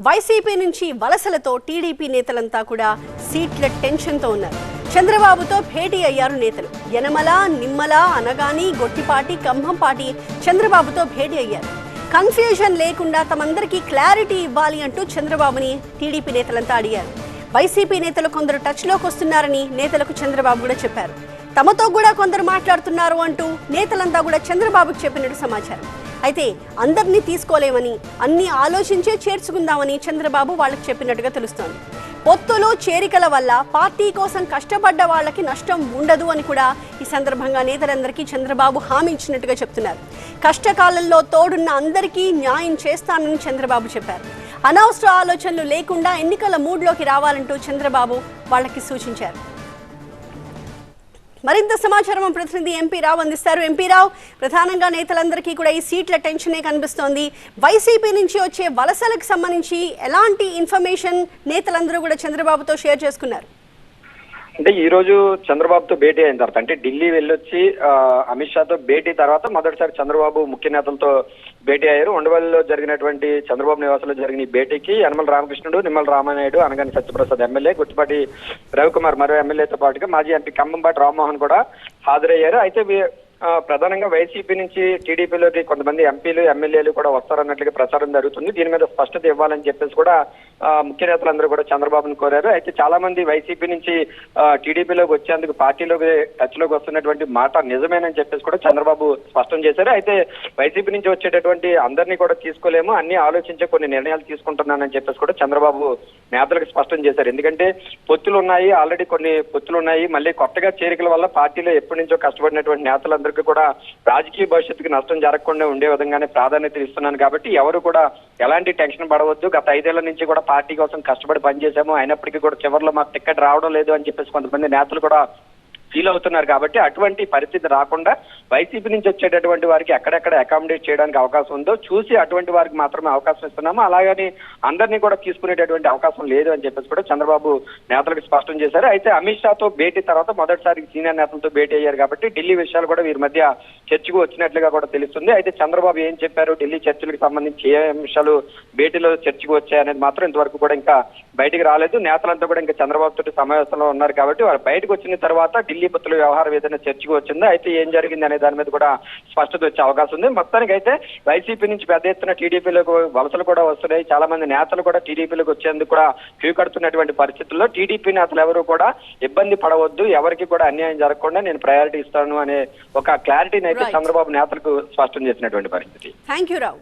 YCP నుంచి వలసలతో TDP నేతలంతా కూడా సీట్ల టెన్షన్తో ఉన్నారు. చంద్రబాబుతో భేటీ అయ్యారు నేతలు. యనమల నిమ్మల అనగాని గొట్టిపాటి కంభంపాటి చంద్రబాబుతో భేటీ అయ్యారు. కన్ఫ్యూజన్ లేకుండా తమందరికీ క్లారిటీ ఇవ్వాలి అంటూ చంద్రబాబుని టీడీపీ నేతలంతా అడిగారు. వైసీపీ నేతలు కొందరు టచ్లోకి వస్తున్నారని నేతలకు చంద్రబాబు కూడా చెప్పారు. తమతో కూడా కొందరు మాట్లాడుతున్నారు అంటూ నేతలంతా కూడా చంద్రబాబుకు చెప్పినట్టు సమాచారం. అయితే అందరినీ తీసుకోలేమని అన్ని ఆలోచించే చేర్చుకుందామని చంద్రబాబు వాళ్ళకి చెప్పినట్టుగా తెలుస్తోంది. పొత్తులు చేరికల వల్ల పార్టీ కోసం కష్టపడ్డ వాళ్ళకి నష్టం ఉండదు అని కూడా ఈ సందర్భంగా నేతలందరికీ చంద్రబాబు హామీ ఇచ్చినట్టుగా చెప్తున్నారు. కష్టకాలంలో తోడున్న అందరికీ న్యాయం చేస్తానని చంద్రబాబు చెప్పారు. అనవసర ఆలోచనలు లేకుండా ఎన్నికల మూడ్లోకి రావాలంటూ చంద్రబాబు వాళ్ళకి సూచించారు. మరింత సమాచారం ప్రతినిధి ఎంపీ రావు అందిస్తారు. ఎంపీ రావు ప్రధానంగా నేతలందరికీ కూడా ఈ సీట్ల టెన్షనే కనిపిస్తోంది. వైసీపీ నుంచి వచ్చే వలసలకు సంబంధించి ఎలాంటి ఇన్ఫర్మేషన్ నేతలందరూ కూడా చంద్రబాబుతో షేర్ చేసుకున్నారు? అంటే ఈ రోజు చంద్రబాబుతో భేటీ అయిన తర్వాత అంటే ఢిల్లీ వెళ్ళొచ్చి అమిత్ షాతో భేటీ తర్వాత మొదటిసారి చంద్రబాబు ముఖ్య నేతలతో భేటీ అయ్యారు. ఉండవల్లిలో జరిగినటువంటి చంద్రబాబు నివాసంలో జరిగిన ఈ భేటీకి యనమల రామకృష్ణుడు నిమ్మల రామానాయుడు అనగాని సత్యప్రసాద్ ఎమ్మెల్యే గుర్తుపాటి రవికుమార్ మరో ఎమ్మెల్యేతో పాటుగా మాజీ ఎంపీ కంబంపాటి రామ్మోహన్ కూడా హాజరయ్యారు. అయితే ప్రధానంగా వైసీపీ నుంచి టీడీపీలోకి కొంతమంది ఎంపీలు ఎమ్మెల్యేలు కూడా వస్తారన్నట్లుగా ప్రచారం జరుగుతుంది. దీని మీద స్పష్టత ఇవ్వాలని చెప్పేసి కూడా ముఖ్య నేతలందరూ కూడా చంద్రబాబును కోరారు. అయితే చాలా మంది వైసీపీ నుంచి టీడీపీలోకి వచ్చేందుకు పార్టీలోకి టచ్లోకి వస్తున్నటువంటి మాట నిజమేనని చెప్పేసి కూడా చంద్రబాబు స్పష్టం చేశారు. అయితే వైసీపీ నుంచి వచ్చేటటువంటి అందరినీ కూడా తీసుకోలేము అన్ని ఆలోచించే కొన్ని నిర్ణయాలు తీసుకుంటున్నానని చెప్పేసి కూడా చంద్రబాబు నేతలకు స్పష్టం చేశారు. ఎందుకంటే పొత్తులు ఉన్నాయి ఆల్రెడీ కొన్ని పొత్తులు ఉన్నాయి మళ్ళీ కొత్తగా చేరికల వల్ల పార్టీలో ఎప్పటి నుంచో కష్టపడినటువంటి నేతలందరికీ కూడా రాజకీయ భవిష్యత్తుకి నష్టం జరగకుండా ఉండే విధంగానే ప్రాధాన్యత ఇస్తున్నాను కాబట్టి ఎవరు కూడా ఎలాంటి టెన్షన్ పడవద్దు. గత ఐదేళ్ళ నుంచి కూడా పార్టీ కోసం కష్టపడి పనిచేశాము అయినప్పటికీ కూడా చివరిలో మాకు టికెట్ రావడం లేదు అని చెప్పేసి కొంతమంది నేతలు కూడా ఫీల్ అవుతున్నారు కాబట్టి అటువంటి పరిస్థితి రాకుండా వైసీపీ నుంచి వచ్చేటటువంటి వారికి ఎక్కడెక్కడ అకామిడేట్ చేయడానికి అవకాశం ఉందో చూసి అటువంటి వారికి మాత్రమే అవకాశం ఇస్తున్నాము. అలాగని అందరినీ కూడా తీసుకునేటటువంటి అవకాశం లేదు అని చెప్పేసి కూడా చంద్రబాబు నేతలకు స్పష్టం చేశారు. అయితే అమిత్ షాతో భేటీ తర్వాత మొదటిసారి సీనియర్ నేతలతో భేటీ అయ్యారు కాబట్టి ఢిల్లీ విషయాలు కూడా వీరి మధ్య చర్చకు వచ్చినట్లుగా కూడా తెలుస్తుంది. అయితే చంద్రబాబు ఏం చెప్పారు? ఢిల్లీ చర్చలకు సంబంధించి ఏ అంశాలు భేటీలో చర్చకు వచ్చాయనేది మాత్రం ఇంతవరకు కూడా ఇంకా బయటికి రాలేదు. నేతలంతా కూడా ఇంకా చంద్రబాబు తోటి సమావేశంలో ఉన్నారు కాబట్టి వారు బయటకు వచ్చిన తర్వాత ఢిల్లీ పొత్తుల వ్యవహారం ఏదైనా చర్చకు వచ్చిందో? అయితే ఏం జరిగింది అనే దాని మీద కూడా స్పష్టత వచ్చే అవకాశం ఉంది. మొత్తానికి అయితే వైసీపీ నుంచి పెద్ద ఎత్తున టీడీపీలోకి వలసలు కూడా వస్తున్నాయి. చాలా మంది నేతలు కూడా టీడీపీలోకి వచ్చేందుకు కూడా క్యూ కడుతున్నటువంటి పరిస్థితుల్లో టీడీపీ నేతలు ఎవరు కూడా ఇబ్బంది పడవద్దు. ఎవరికి కూడా అన్యాయం జరగకుండా నేను ప్రయారిటీ ఇస్తాను అనే ఒక క్లారిటీని అయితే. చంద్రబాబు నేతలకు స్పష్టం చేసినటువంటి పరిస్థితి. Thank you Rao